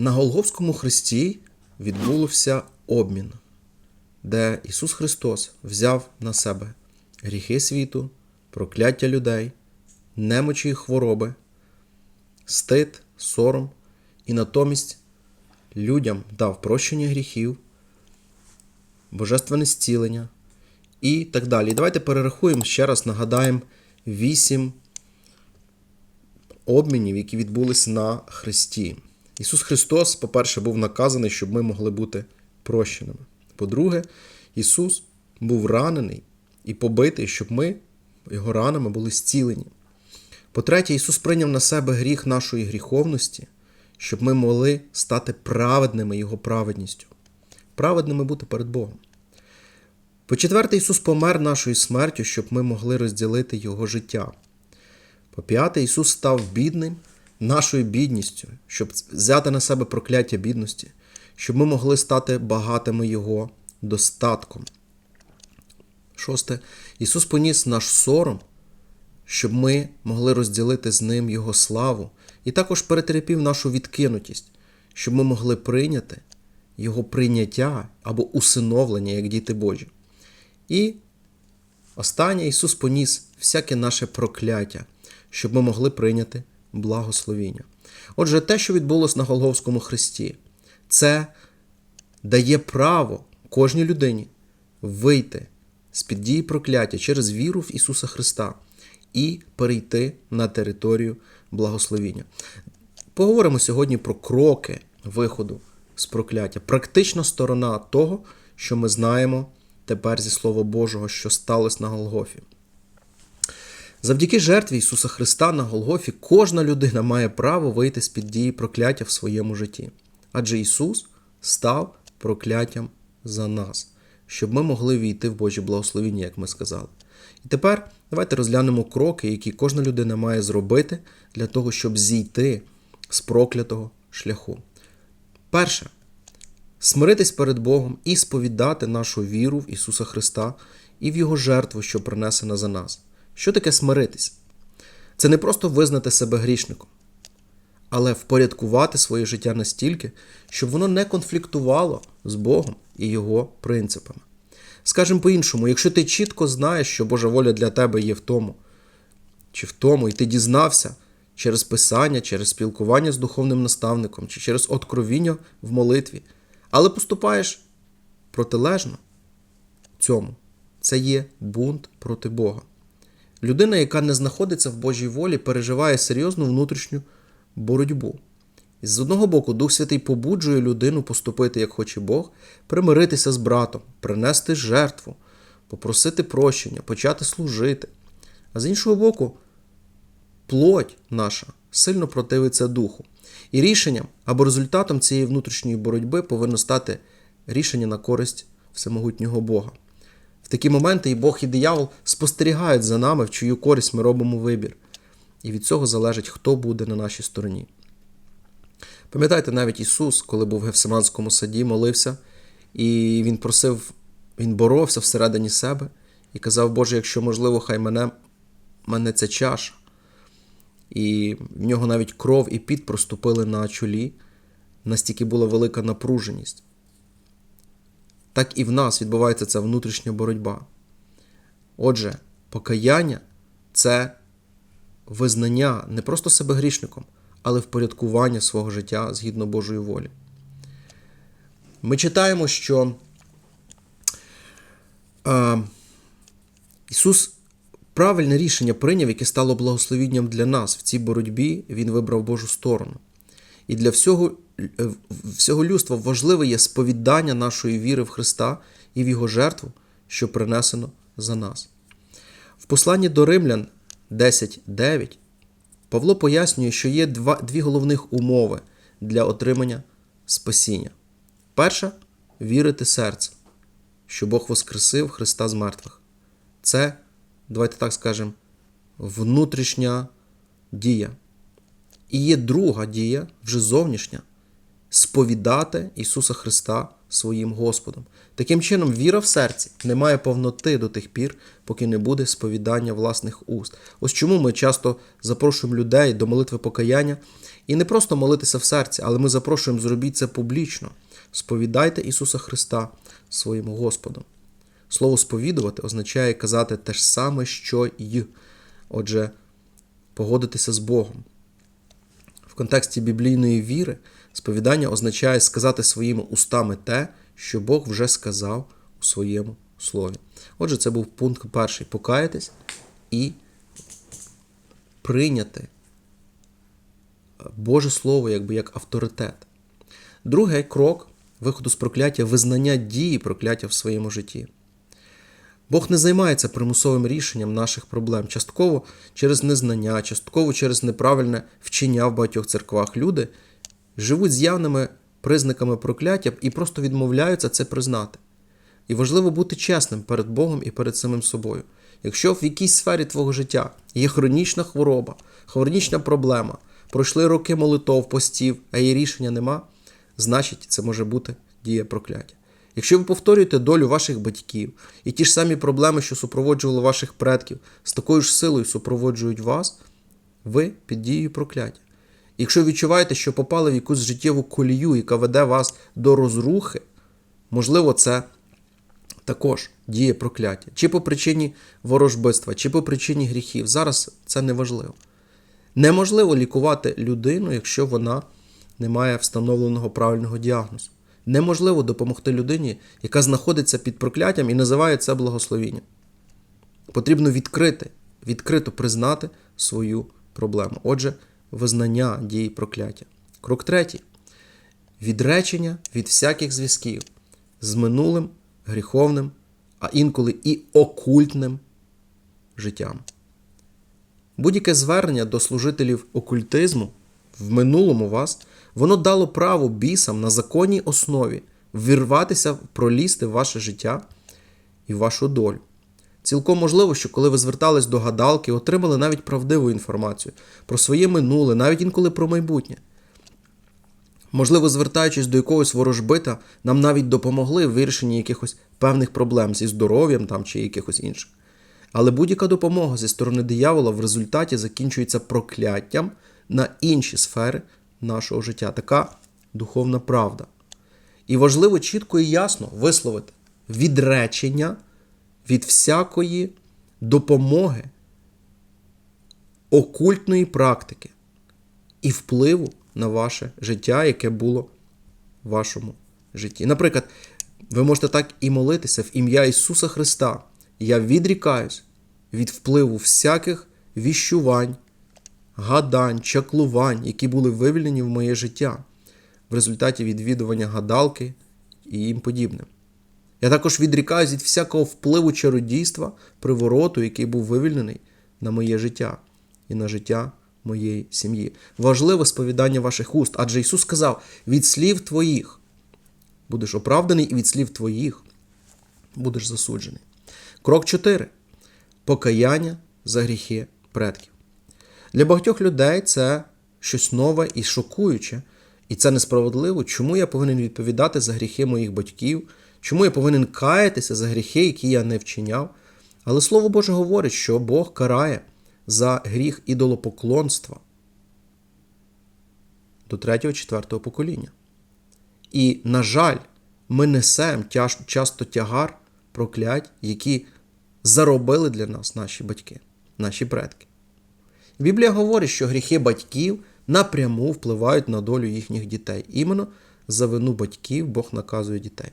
На Голговському хресті відбувся обмін, де Ісус Христос взяв на себе гріхи світу, прокляття людей, немочі і хвороби, стид, сором, і натомість людям дав прощення гріхів, божественне зцілення і так далі. Давайте перерахуємо ще раз, нагадаємо вісім обмінів, які відбулись на Христі. Ісус Христос, по-перше, був наказаний, щоб ми могли бути прощеними. По-друге, Ісус був ранений і побитий, щоб ми його ранами були зцілені. По-третє, Ісус прийняв на себе гріх нашої гріховності, щоб ми могли стати праведними Його праведністю, праведними бути перед Богом. По-четверте, Ісус помер нашою смертю, щоб ми могли розділити Його життя. По-п'яте, Ісус став бідним нашою бідністю, щоб взяти на себе прокляття бідності, щоб ми могли стати багатими Його достатком. Шосте, Ісус поніс наш сором, щоб ми могли розділити з Ним Його славу, і також перетерпів нашу відкинутість, щоб ми могли прийняти Його прийняття або усиновлення як діти Божі. І останнє Ісус поніс всяке наше прокляття, щоб ми могли прийняти благословіння. Отже, те, що відбулося на Голговському хресті, це дає право кожній людині вийти з-під дії прокляття через віру в Ісуса Христа і перейти на територію благословіння. Поговоримо сьогодні про кроки виходу з прокляття, практична сторона того, що ми знаємо тепер зі Слова Божого, що сталося на Голгофі. Завдяки жертві Ісуса Христа на Голгофі кожна людина має право вийти з-під дії прокляття в своєму житті. Адже Ісус став прокляттям за нас, щоб ми могли війти в Божі благословіння, як ми сказали. І тепер давайте розглянемо кроки, які кожна людина має зробити для того, щоб зійти з проклятого шляху. Перше, смиритись перед Богом і сповідати нашу віру в Ісуса Христа і в Його жертву, що принесена за нас. Що таке смиритись? Це не просто визнати себе грішником, але впорядкувати своє життя настільки, щоб воно не конфліктувало з Богом і Його принципами. Скажемо по-іншому, якщо ти чітко знаєш, що Божа воля для тебе є в тому, чи в тому, і ти дізнався через писання, через спілкування з духовним наставником, чи через откровіння в молитві, але поступаєш протилежно цьому, це є бунт проти Бога. Людина, яка не знаходиться в Божій волі, переживає серйозну внутрішню боротьбу. І з одного боку, Дух Святий побуджує людину поступити, як хоче Бог, примиритися з братом, принести жертву, попросити прощення, почати служити. А з іншого боку, плоть наша сильно противиться духу. І рішенням або результатом цієї внутрішньої боротьби повинно стати рішення на користь всемогутнього Бога. Такі моменти і Бог, і диявол спостерігають за нами, в чию користь ми робимо вибір. І від цього залежить, хто буде на нашій стороні. Пам'ятаєте, навіть Ісус, коли був в Гефсиманському саді, молився, і Він просив, Він боровся всередині себе і казав, Боже, якщо можливо, хай мене, мене ця чаша. І в нього навіть кров і піт проступили на чолі, настільки була велика напруженість. Так і в нас відбувається ця внутрішня боротьба. Отже, покаяння це визнання не просто себе грішником, але впорядкування свого життя згідно Божої волі. Ми читаємо, що а, Ісус правильне рішення прийняв, яке стало благословінням для нас. В цій боротьбі Він вибрав Божу сторону. І для всього всього людства важливе є сповідання нашої віри в Христа і в Його жертву, що принесено за нас. В посланні до Римлян 10.9 Павло пояснює, що є два, дві головних умови для отримання спасіння. Перша вірити серцем, що Бог воскресив Христа з мертвих. Це, давайте так скажемо, внутрішня дія. І є друга дія, вже зовнішня, сповідати Ісуса Христа своїм Господом. Таким чином, віра в серці не має повноти до тих пір, поки не буде сповідання власних уст. Ось чому ми часто запрошуємо людей до молитви покаяння І не просто молитися в серці, але ми запрошуємо зробіть це публічно. Сповідайте Ісуса Христа своєму Господу. Слово сповідувати означає казати те ж саме, що й. Отже, погодитися з Богом. В контексті біблійної віри сповідання означає сказати своїми устами те, що Бог вже сказав у своєму слові. Отже, це був пункт перший покаятись і прийняти Боже Слово якби як авторитет. Другий крок виходу з прокляття визнання дії прокляття в своєму житті. Бог не займається примусовим рішенням наших проблем, частково через незнання, частково через неправильне вчення в багатьох церквах. Люди живуть з явними признаками прокляття і просто відмовляються це признати. І важливо бути чесним перед Богом і перед самим собою. Якщо в якійсь сфері твого життя є хронічна хвороба, хронічна проблема, пройшли роки молитов, постів, а її рішення нема, значить це може бути дія прокляття. Якщо ви повторюєте долю ваших батьків і ті ж самі проблеми, що супроводжували ваших предків, з такою ж силою супроводжують вас, ви під дією прокляття. Якщо відчуваєте, що попали в якусь життєву колію, яка веде вас до розрухи, можливо, це також діє прокляття. Чи по причині ворожбитства, чи по причині гріхів. Зараз це не важливо. Неможливо лікувати людину, якщо вона не має встановленого правильного діагнозу. Неможливо допомогти людині, яка знаходиться під прокляттям і називає це благословінням. Потрібно відкрити, відкрито признати свою проблему. Отже, визнання дії прокляття. Крок третій. Відречення від всяких зв'язків з минулим, гріховним, а інколи і окультним життям. Будь-яке звернення до служителів окультизму в минулому вас, воно дало право бісам на законній основі вірватися, пролізти в ваше життя і в вашу долю. Цілком можливо, що коли ви звертались до гадалки, отримали навіть правдиву інформацію про своє минуле, навіть інколи про майбутнє. Можливо, звертаючись до якогось ворожбита, нам навіть допомогли в вирішенні якихось певних проблем зі здоров'ям там чи якихось інших. Але будь-яка допомога зі сторони диявола в результаті закінчується прокляттям на інші сфери нашого життя. Така духовна правда. І важливо чітко і ясно висловити відречення від всякої допомоги, окультної практики і впливу на ваше життя, яке було в вашому житті. Наприклад, ви можете так і молитися в ім'я Ісуса Христа. Я відрікаюсь від впливу всяких віщувань, гадань, чаклувань, які були вивільнені в моє життя в результаті відвідування гадалки і їм подібне. Я також відрікаюсь від всякого впливу чародійства, привороту, який був вивільнений на моє життя і на життя моєї сім'ї. Важливе сповідання ваших уст, адже Ісус сказав: від слів твоїх будеш оправданий, і від слів твоїх будеш засуджений. Крок 4. Покаяння за гріхи предків. Для багатьох людей це щось нове і шокуюче, і це несправедливо. Чому я повинен відповідати за гріхи моїх батьків? Чому я повинен каятися за гріхи, які я не вчиняв? Але Слово Боже говорить, що Бог карає за гріх ідолопоклонства до 3-4 покоління. І, на жаль, ми несемо часто тягар проклять, які заробили для нас наші батьки, наші предки. Біблія говорить, що гріхи батьків напряму впливають на долю їхніх дітей. Іменно за вину батьків Бог наказує дітей.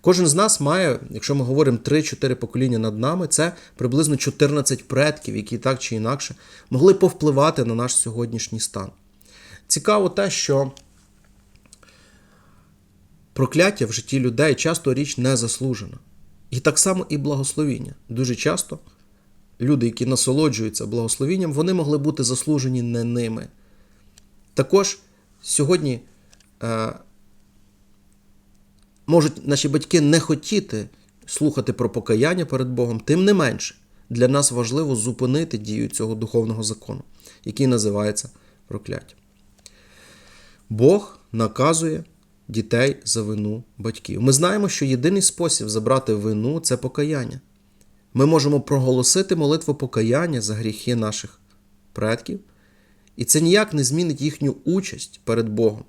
Кожен з нас має, якщо ми говоримо 3-4 покоління над нами, це приблизно 14 предків, які так чи інакше могли повпливати на наш сьогоднішній стан. Цікаво те, що прокляття в житті людей часто річ не заслужена. І так само і благословіння. Дуже часто люди, які насолоджуються благословінням, вони могли бути заслужені не ними. Також сьогодні е, можуть наші батьки не хотіти слухати про покаяння перед Богом, тим не менше, для нас важливо зупинити дію цього духовного закону, який називається прокляття. Бог наказує дітей за вину батьків. Ми знаємо, що єдиний спосіб забрати вину це покаяння. Ми можемо проголосити молитву покаяння за гріхи наших предків І це ніяк не змінить їхню участь перед Богом.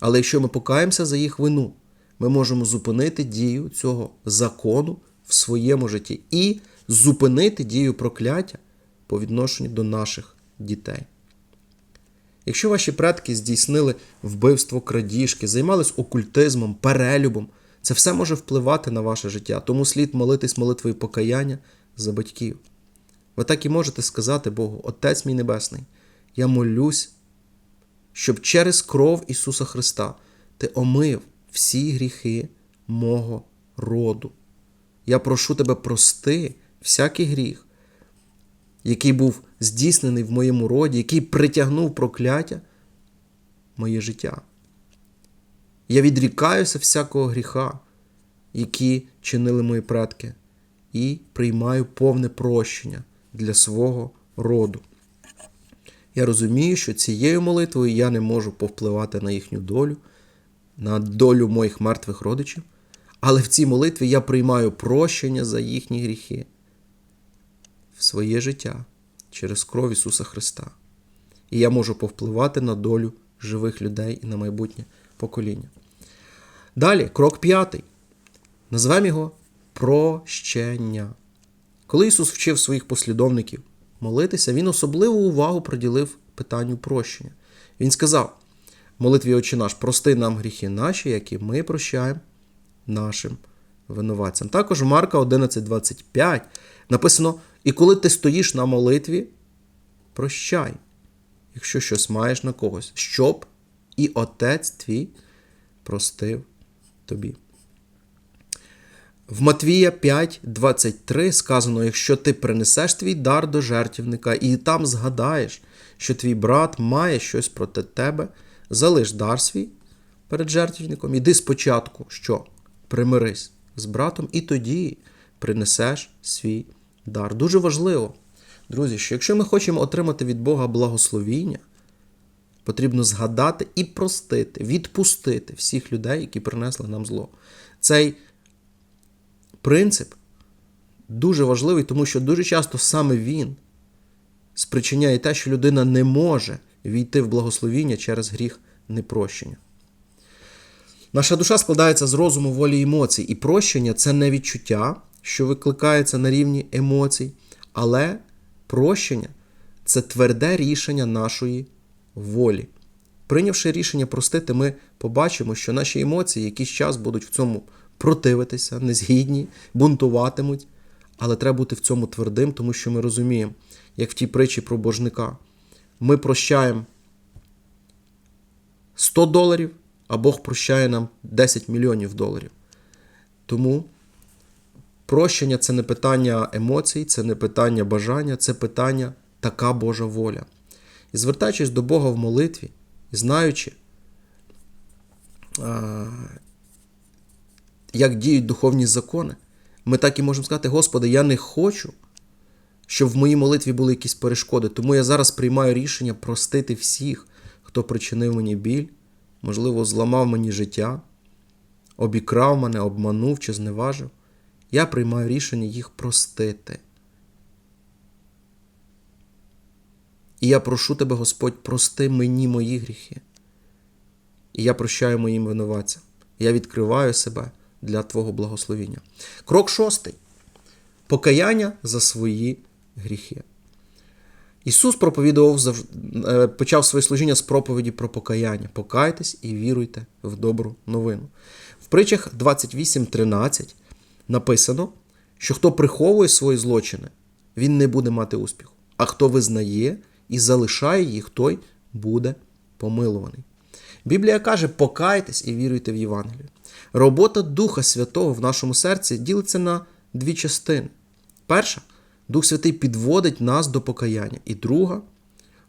Але якщо ми покаємося за їх вину, ми можемо зупинити дію цього закону в своєму житті і зупинити дію прокляття по відношенню до наших дітей. Якщо ваші предки здійснили вбивство крадіжки, займались окультизмом, перелюбом, це все може впливати на ваше життя, тому слід молитись молитвою покаяння за батьків. Ви так і можете сказати Богу, Отець мій Небесний, я молюсь, щоб через кров Ісуса Христа Ти омив всі гріхи мого роду. Я прошу тебе прости всякий гріх, який був здійснений в моєму роді, який притягнув прокляття моє життя. Я відрікаюся всякого гріха, які чинили мої предки, і приймаю повне прощення для свого роду. Я розумію, що цією молитвою я не можу повпливати на їхню долю, на долю моїх мертвих родичів, але в цій молитві я приймаю прощення за їхні гріхи в своє життя через кров Ісуса Христа. І я можу повпливати на долю живих людей і на майбутнє покоління. Далі, крок п'ятий. Назвемо його прощення. Коли Ісус вчив своїх послідовників молитися, Він особливу увагу приділив питанню прощення. Він сказав: молитві Отче наш, прости нам гріхи наші, які ми прощаємо нашим винуватцям. Також Марка 11:25 написано: І коли ти стоїш на молитві, прощай, якщо щось маєш на когось, щоб і Отець твій простив тобі. В Матвія 5:23 сказано: якщо ти принесеш твій дар до жертівника і там згадаєш, що твій брат має щось проти тебе, залиш дар свій перед жертвівником. Іди спочатку, що примирись з братом, і тоді принесеш свій дар. Дуже важливо, друзі, що якщо ми хочемо отримати від Бога благословіння, потрібно згадати і простити, відпустити всіх людей, які принесли нам зло. Цей принцип дуже важливий, тому що дуже часто саме він спричиняє те, що людина не може війти в благословіння через гріх непрощення. Наша душа складається з розуму, волі і емоцій, і прощення це не відчуття, що викликається на рівні емоцій, але прощення це тверде рішення нашої волі. Прийнявши рішення простити, ми побачимо, що наші емоції якийсь час будуть в цьому противитися, незгідні, бунтуватимуть, але треба бути в цьому твердим, тому що ми розуміємо, як в тій притчі про божника. Ми прощаємо 100 доларів, а Бог прощає нам 10 мільйонів доларів. Тому прощення це не питання емоцій, це не питання бажання, це питання така Божа воля. І звертаючись до Бога в молитві, знаючи, як діють духовні закони, ми так і можемо сказати, Господи, я не хочу, щоб в моїй молитві були якісь перешкоди. Тому я зараз приймаю рішення простити всіх, хто причинив мені біль, можливо, зламав мені життя, обікрав мене, обманув чи зневажив. Я приймаю рішення їх простити. І я прошу тебе, Господь, прости мені мої гріхи. І я прощаю моїм винуватцям. Я відкриваю себе для Твого благословіння. Крок шостий. Покаяння за свої гріхи. Ісус проповідував е, почав своє служіння з проповіді про покаяння. Покайтесь і віруйте в добру новину. В притчах 28.13 написано, що хто приховує свої злочини, він не буде мати успіху. А хто визнає і залишає їх, той буде помилуваний. Біблія каже: покайтесь і віруйте в Євангелію. Робота Духа Святого в нашому серці ділиться на дві частини. Перша Дух Святий підводить нас до покаяння. І друга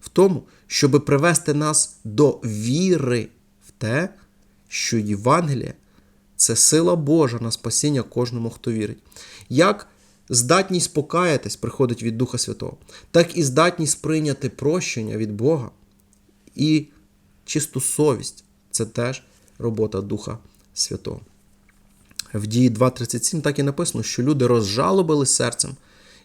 в тому, щоб привести нас до віри в те, що Євангеліє це сила Божа на спасіння кожному, хто вірить. Як здатність покаятись приходить від Духа Святого, так і здатність прийняти прощення від Бога і чисту совість це теж робота Духа Святого. В дії 2.37 так і написано, що люди розжалобили серцем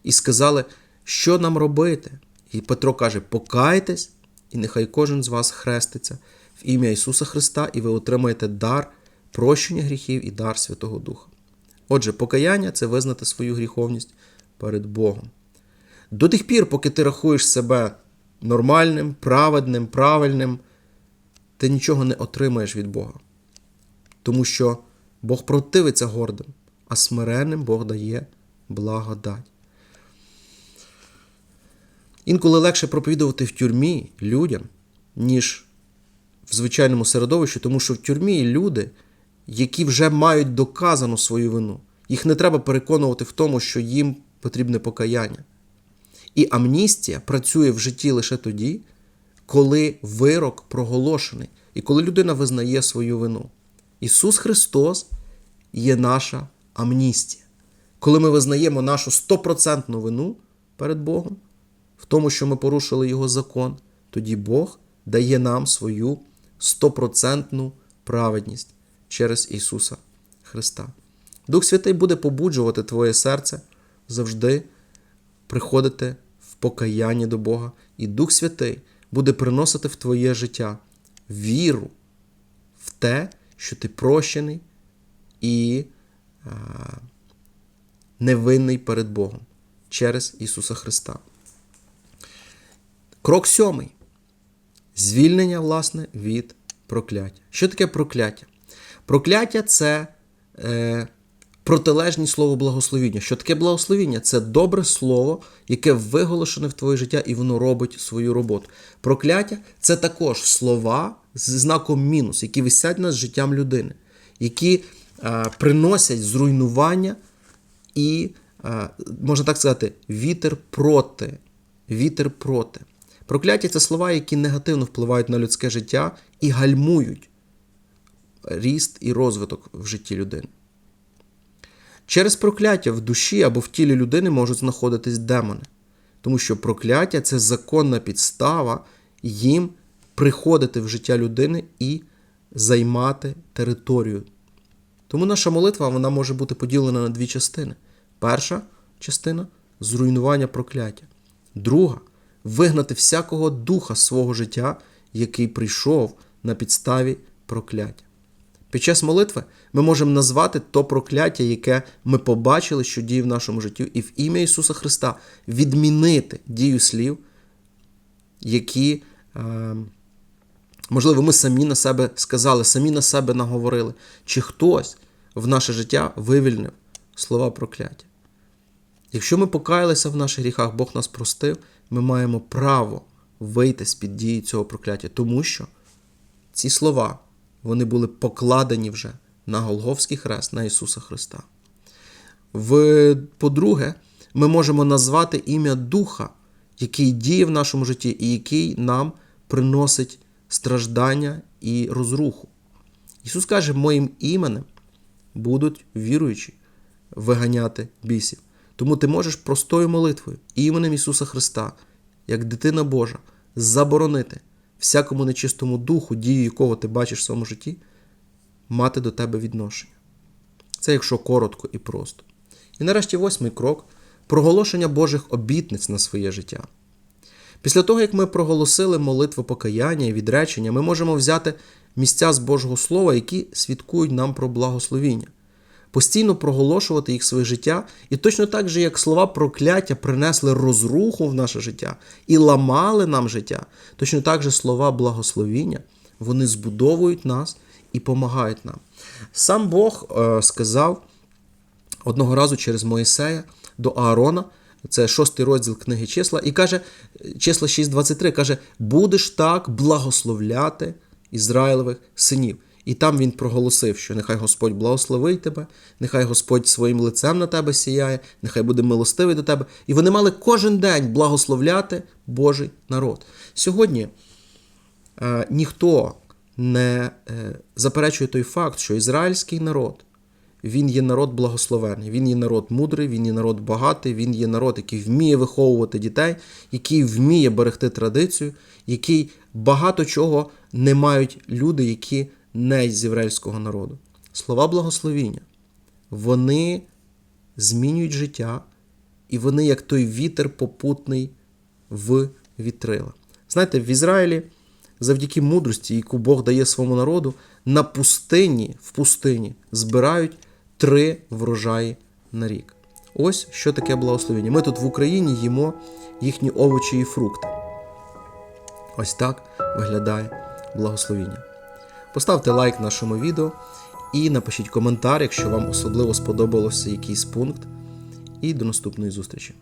і сказали, що нам робити. І Петро каже: покайтесь і нехай кожен з вас хреститься в ім'я Ісуса Христа, і ви отримаєте дар прощення гріхів і дар Святого Духа. Отже, покаяння це визнати свою гріховність перед Богом. До тих пір, поки ти рахуєш себе нормальним, праведним, правильним, ти нічого не отримаєш від Бога. Тому що Бог противиться гордим, а смиренним Бог дає благодать. Інколи легше проповідувати в тюрмі людям, ніж в звичайному середовищі, тому що в тюрмі люди, які вже мають доказану свою вину. Їх не треба переконувати в тому, що їм потрібне покаяння. І амністія працює в житті лише тоді, коли вирок проголошений і коли людина визнає свою вину. Ісус Христос є наша амністія. Коли ми визнаємо нашу стопроцентну вину перед Богом, в тому, що ми порушили Його закон, тоді Бог дає нам свою стопроцентну праведність через Ісуса Христа. Дух Святий буде побуджувати твоє серце завжди приходити в покаяння до Бога, і Дух Святий буде приносити в твоє життя віру в те, що ти прощений і невинний перед Богом через Ісуса Христа. Крок сьомий. Звільнення, власне, від прокляття. Що таке прокляття? Прокляття це е, протилежність слову благословіння. Що таке благословіння? Це добре слово, яке виголошене в твоє життя, і воно робить свою роботу. Прокляття це також слова з знаком мінус, які висять над життям людини, які е, приносять зруйнування і, е, можна так сказати, вітер проти. Вітер проти. Прокляття це слова, які негативно впливають на людське життя і гальмують ріст і розвиток в житті людини. Через прокляття в душі або в тілі людини можуть знаходитись демони, тому що прокляття це законна підстава їм приходити в життя людини і займати територію. Тому наша молитва вона може бути поділена на дві частини. Перша частина зруйнування прокляття. Друга вигнати всякого духа свого життя, який прийшов на підставі прокляття. Під час молитви ми можемо назвати то прокляття, яке ми побачили, що діє в нашому житті, і в ім'я Ісуса Христа відмінити дію слів, які, е, можливо, ми самі на себе сказали, самі на себе наговорили, чи хтось в наше життя вивільнив слова прокляття. Якщо ми покаялися в наших гріхах, Бог нас простив, ми маємо право вийти з-під дії цього прокляття, тому що ці слова вони були покладені вже на Голговський хрест на Ісуса Христа. По-друге, ми можемо назвати ім'я Духа, який діє в нашому житті і який нам приносить страждання і розруху. Ісус каже, моїм іменем будуть віруючі виганяти бісів. Тому ти можеш простою молитвою іменем Ісуса Христа, як дитина Божа, заборонити всякому нечистому духу, дію якого ти бачиш в своєму житті, мати до тебе відношення. Це якщо коротко і просто. І нарешті восьмий крок проголошення Божих обітниць на своє життя. Після того, як ми проголосили молитву покаяння і відречення, ми можемо взяти місця з Божого Слова, які свідкують нам про благословіння постійно проголошувати їх своє життя, і точно так же, як слова прокляття принесли розруху в наше життя і ламали нам життя, точно так же слова благословіння вони збудовують нас і допомагають нам. Сам Бог е, сказав одного разу через Моїсея до Аарона. Це шостий розділ книги числа, і каже, числа 6.23, каже: будеш так благословляти Ізраїлевих синів. І там він проголосив, що нехай Господь благословить тебе, нехай Господь своїм лицем на тебе сіяє, нехай буде милостивий до тебе. І вони мали кожен день благословляти Божий народ. Сьогодні е, ніхто не е, заперечує той факт, що ізраїльський народ. Він є народ благословений, він є народ мудрий, він є народ багатий, він є народ, який вміє виховувати дітей, який вміє берегти традицію, який багато чого не мають люди, які не з єврейського народу. Слова благословіння, вони змінюють життя, і вони, як той вітер попутний в вітрила. Знаєте, в Ізраїлі завдяки мудрості, яку Бог дає своєму народу, на пустині, в пустині збирають три врожаї на рік. Ось що таке благословення. Ми тут в Україні їмо їхні овочі і фрукти. Ось так виглядає благословіння. Поставте лайк нашому відео і напишіть коментар, якщо вам особливо сподобався якийсь пункт. І до наступної зустрічі!